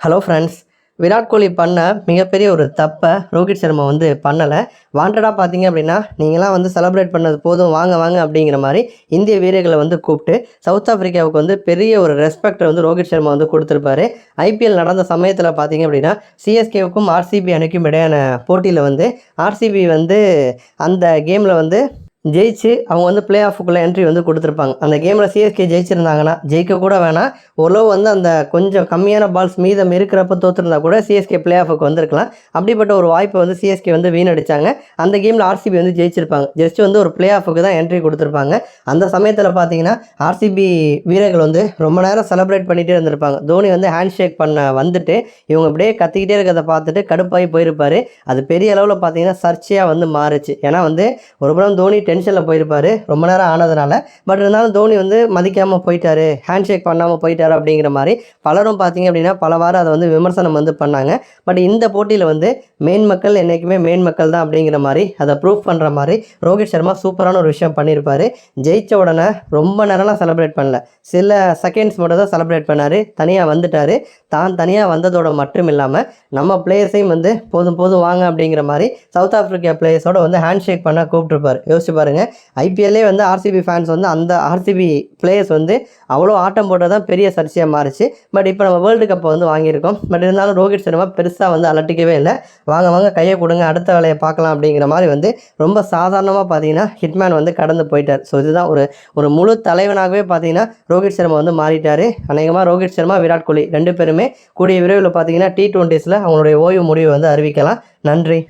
Hello friends Virat Kohli பண்ண மிகப்பெரிய ஒரு தப்பை ரோஹித் சர்மா வந்து பண்ணலை. வாண்டடாக பார்த்தீங்க அப்படின்னா நீங்களாம் வந்து செலப்ரேட் பண்ணது போதும் வாங்க வாங்க அப்படிங்கிற மாதிரி இந்திய வீரர்களை வந்து கூப்பிட்டு சவுத் ஆஃப்ரிக்காவுக்கு வந்து பெரிய ஒரு ரெஸ்பெக்டை வந்து ரோஹித் சர்மா வந்து கொடுத்துருப்பாரு. ஐபிஎல் நடந்த சமயத்தில் பார்த்தீங்க அப்படின்னா சிஎஸ்கேவுக்கும் ஆர்சிபி அணிக்கும் இடையான போட்டியில் வந்து ஆர்சிபி வந்து அந்த கேமில் வந்து ஜெயிச்சு அவங்க வந்து பிளே ஆஃபுக்குள்ளே என்ட்ரி வந்து கொடுத்துருப்பாங்க. அந்த கேமில் சிஎஸ்கே ஜெயிச்சிருந்தாங்கன்னா ஜெயிக்க கூட வேணாம். ஓரளவு வந்து அந்த கொஞ்சம் கம்மியான பால்ஸ் மீதம் இருக்கிறப்ப தோற்றுருந்தா கூட சிஎஸ்கே பிளே ஆஃபுக்கு வந்திருக்கலாம். அப்படிப்பட்ட ஒரு வாய்ப்பை வந்து சிஎஸ்கே வந்து வீணடிச்சாங்க. அந்த கேமில் ஆர்சிபி வந்து ஜெயிச்சிருப்பாங்க. ஜஸ்ட் வந்து ஒரு பிளே ஆஃபுக்கு தான் என்ட்ரி கொடுத்துருப்பாங்க. அந்த சமயத்தில் பார்த்தீங்கன்னா ஆர்சிபி வீரர்கள் வந்து ரொம்ப நேரம் செலிப்ரேட் பண்ணிகிட்டே இருந்திருப்பாங்க. தோனி வந்து ஹேண்ட் ஷேக் பண்ண வந்துட்டு இவங்க அப்படியே கத்திக்கிட்டே இருக்கிறத பார்த்துட்டு கடுப்பாகி போயிருப்பாரு. அது பெரிய அளவில் பார்த்தீங்கன்னா சர்ச்சையாக வந்து மாறுச்சு. ஏன்னா வந்து ஒரு புறம் தோனி டென் டென்ஷனில் போயிருப்பார். ரொம்ப நேரம் ஆனதுனால. பட் இருந்தாலும் தோனி வந்து மதிக்காமல் போயிட்டாரு. ஹேண்ட் ஷேக் பண்ணாமல் போயிட்டாரு அப்படிங்கிற மாதிரி பலரும் பார்த்தீங்க அப்படின்னா பல வாரம் அதை வந்து விமர்சனம் வந்து பண்ணாங்க. பட் இந்த போட்டியில் வந்து மெயின் மக்கள் என்றைக்குமே மெயின் மக்கள் தான் அப்படிங்கிற மாதிரி அதை ப்ரூவ் பண்ணுற மாதிரி ரோஹித் சர்மா சூப்பரான ஒரு விஷயம் பண்ணியிருப்பார். ஜெயிச்ச உடனே ரொம்ப நேரம்லாம் செலிப்ரேட் பண்ணல. சில செகண்ட்ஸ் மட்டும் தான் செலிப்ரேட் பண்ணார். தனியாக வந்துட்டார். தான் தனியாக வந்ததோட மட்டும் இல்லாமல் நம்ம பிளேயர்ஸையும் வந்து போதும் போதும் வாங்க அப்படிங்கிற மாதிரி சவுத் ஆஃப்ரிக்கா பிளேயர்ஸோட வந்து ஹேண்ட் ஷேக் பண்ண கூப்பிட்டுருப்பார். யோசிச்சு பாருங்கள் ஐபிஎல்லே வந்து ஆர்சிபி ஃபேன்ஸ் வந்து அந்த ஆர்சிபி பிளேயர்ஸ் வந்து அவ்வளோ ஆட்டம் போட்டது தான் பெரிய சர்ச்சையாக மாறிச்சு. பட் இப்போ நம்ம வேர்ல்டு கப்பை வந்து வாங்கியிருக்கோம். பட் இருந்தாலும் ரோஹித் சர்மா பெருசாக வந்து அலட்டிக்கவே இல்லை. வாங்க வாங்க கையை கொடுங்க அடுத்த வேலையை பார்க்கலாம் அப்படிங்கிற மாதிரி வந்து ரொம்ப சாதாரணமாக பார்த்தீங்கன்னா ஹிட்மேன் வந்து கடந்து போயிட்டார். ஸோ இதுதான் ஒரு ஒரு முழு தலைவனாகவே பார்த்தீங்கன்னா ரோஹித் சர்மா வந்து மாறிட்டார். அநேகமாக ரோஹித் சர்மா விராட் கோலி ரெண்டு பேருமே கூடிய விரைவில் பார்த்தீங்கன்னா டி டுவெண்ட்டீஸில் அவங்களுடைய ஓய்வு முடிவு வந்து அறிவிக்கலாம். நன்றி.